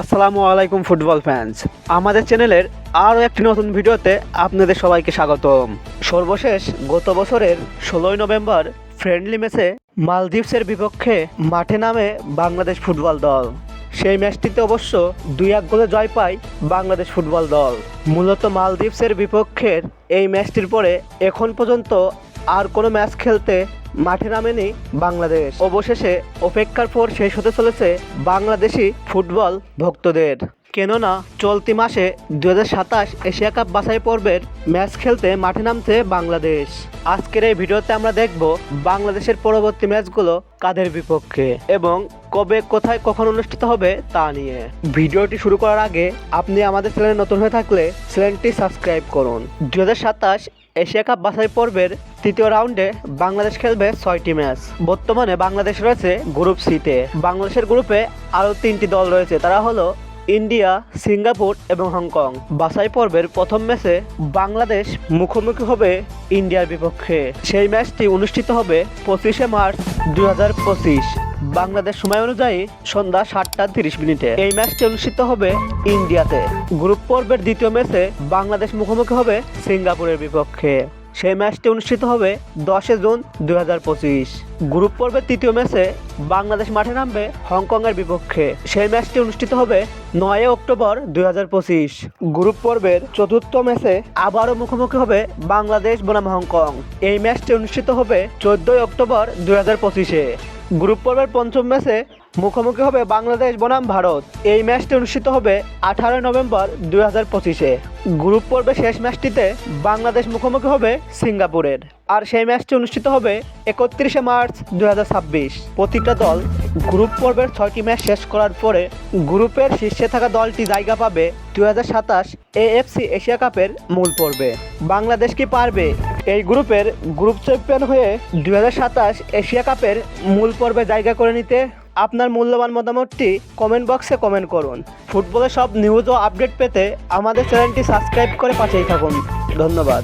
আসসালামু আলাইকুম football fans আমাদের চ্যানেলের আরও একটি নতুন ভিডিওতে আপনাদের সবাইকে স্বাগতম। সর্বশেষ গত বছরের ষোলোই নভেম্বর ফ্রেন্ডলি ম্যাচে মালদ্বীপসের বিপক্ষে মাঠে নামে বাংলাদেশ ফুটবল দল। সেই ম্যাচটিতে অবশ্য দুই এক গোলে জয় পায় বাংলাদেশ ফুটবল দল। মূলত মালদ্বীপসের বিপক্ষের এই ম্যাচটির পরে এখন পর্যন্ত আর কোনো ম্যাচ খেলতে মাঠে নামেনি বাংলাদেশ। অবশেষে অপেক্ষার পর শেষ হতে চলেছে বাংলাদেশি ফুটবল ভক্তদের। কেননা চলতি মাসে দু হাজার সাতাশ এশিয়া কাপ বাছাই পর্বের ম্যাচ খেলতে মাঠে নামছে বাংলাদেশ। আজকের এই ভিডিওতে আমরা দেখব বাংলাদেশের পরবর্তী ম্যাচগুলো কাদের বিপক্ষে এবং কবে কোথায় কখন অনুষ্ঠিত হবে তা নিয়ে। ভিডিওটি শুরু করার আগে আপনি আমাদের চ্যানেলে নতুন হয়ে থাকলে চ্যানেলটি সাবস্ক্রাইব করুন। দু হাজার সাতাশ এশিয়া কাপ বাছাই পর্বের তৃতীয় রাউন্ডে বাংলাদেশ খেলবে ছয়টি ম্যাচ। বর্তমানে বাংলাদেশ রয়েছে গ্রুপ সিতে। বাংলাদেশের গ্রুপে আরও তিনটি দল রয়েছে। তারা হলো ইন্ডিয়া, সিঙ্গাপুর এবং হংকং। বাছাই পর্বের প্রথম ম্যাচে বাংলাদেশ মুখোমুখি হবে ইন্ডিয়ার বিপক্ষে। সেই ম্যাচটি অনুষ্ঠিত হবে পঁচিশে মার্চ দু হাজার পঁচিশ। বাংলাদেশ সময় অনুযায়ী সন্ধ্যা সাতটা তিরিশ মিনিটে। এই ম্যাচটি অনুষ্ঠিত হবে ইন্ডিয়াতে। গ্রুপ পর্বের দ্বিতীয় ম্যাচে বাংলাদেশ মুখোমুখি হবে সিঙ্গাপুরের বিপক্ষে। সেই ম্যাচটি অনুষ্ঠিত হবে দশে জুন দুই হাজার পঁচিশ। গ্রুপ পর্বের তৃতীয় ম্যাচে বাংলাদেশ মাঠে নামবে হংকংয়ের বিপক্ষে। সেই ম্যাচটি অনুষ্ঠিত হবে নয় অক্টোবর দুই হাজার পঁচিশ। গ্রুপ পর্বের চতুর্থ ম্যাচে আবারও মুখোমুখি হবে বাংলাদেশ বনাম হংকং। এই ম্যাচটি অনুষ্ঠিত হবে চোদ্দই অক্টোবর দুই গ্রুপ পর্বের পঞ্চম ম্যাচে মুখোমুখি হবে বাংলাদেশ বনাম ভারত। এই ম্যাচটি অনুষ্ঠিত হবে আঠারোই নভেম্বর দুই হাজার পঁচিশে। গ্রুপ পর্বে শেষ ম্যাচটিতে বাংলাদেশ মুখোমুখি হবে সিঙ্গাপুরের। আর সেই ম্যাচটি অনুষ্ঠিত হবে একত্রিশে মার্চ দুই হাজার ছাব্বিশ। প্রতিটা দল গ্রুপ পর্বের ছয়টি ম্যাচ শেষ করার পরে গ্রুপের শীর্ষে থাকা দলটি জায়গা পাবে দুই হাজার সাতাশ এএফসি এশিয়া কাপের মূল পর্বে। বাংলাদেশ কি পারবে? এই গ্রুপের গ্রুপ চ্যাম্পিয়ন হয়ে দুই হাজার সাতাশ এশিয়া কাপের মূল পর্বে জায়গা করে নিতে আপনার মূল্যবান মতামতটি কমেন্ট বক্সে কমেন্ট করুন। ফুটবলের সব নিউজ ও আপডেট পেতে আমাদের চ্যানেলটি সাবস্ক্রাইব করে পাশেই থাকুন। ধন্যবাদ।